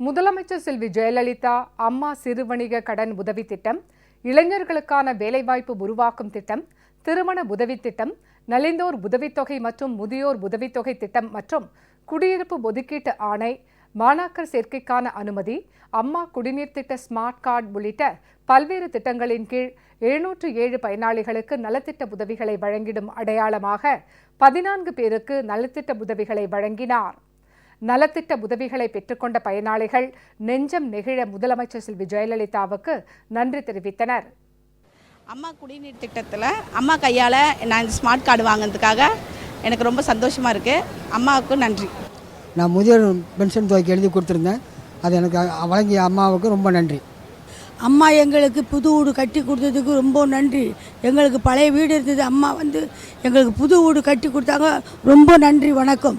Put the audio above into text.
முதலமைச்சர் செல்வி ஜெயலலிதா அம்மா சிறுவணிக கடன் உதவி திட்டம் இளைஞர்களுக்கான வேலைவாய்ப்பு உருவாக்கும் திட்டம் திருமண உதவித் திட்டம் நலிந்தோர் உதவித்தொகை மற்றும் முதியோர் உதவித்தொகை திட்டம் மற்றும் குடியிருப்பு ஒதுக்கீட்டு ஆணை மாணாக்கர் சேர்க்கைக்கான அனுமதி அம்மா குடிநீர் திட்ட ஸ்மார்ட் கார்டு உள்ளிட்ட பல்வேறு திட்டங்களின் கீழ் எழுநூற்று ஏழு பயனாளிகளுக்கு நலத்திட்ட உதவிகளை வழங்கிடும் அடையாளமாக பதினான்கு பேருக்கு நலத்திட்ட உதவிகளை வழங்கினார். நலத்திட்ட உதவிகளை பெற்றுக்கொண்ட பயனாளிகள் நெஞ்சம் நெகிழ முதலமைச்சர் செல்வி ஜெயலலிதாவுக்கு நன்றி தெரிவித்தனர். அம்மா குடிநீர் திட்டத்தில் அம்மா கையால் நான் இந்த ஸ்மார்ட் கார்டு வாங்கினதுக்காக எனக்கு ரொம்ப சந்தோஷமாக இருக்குது அம்மாவுக்கு நன்றி. நான் முதியோர் பென்ஷன் தொகைக்கு எழுதி கொடுத்துருந்தேன். அது எனக்கு வழங்கிய அம்மாவுக்கு ரொம்ப நன்றி. அம்மா எங்களுக்கு புது வீடு கட்டி கொடுத்ததுக்கு ரொம்ப நன்றி. எங்களுக்கு பழைய வீடு இருந்தது. அம்மா வந்து எங்களுக்கு புது வீடு கட்டி கொடுத்தாங்க. ரொம்ப நன்றி வணக்கம்.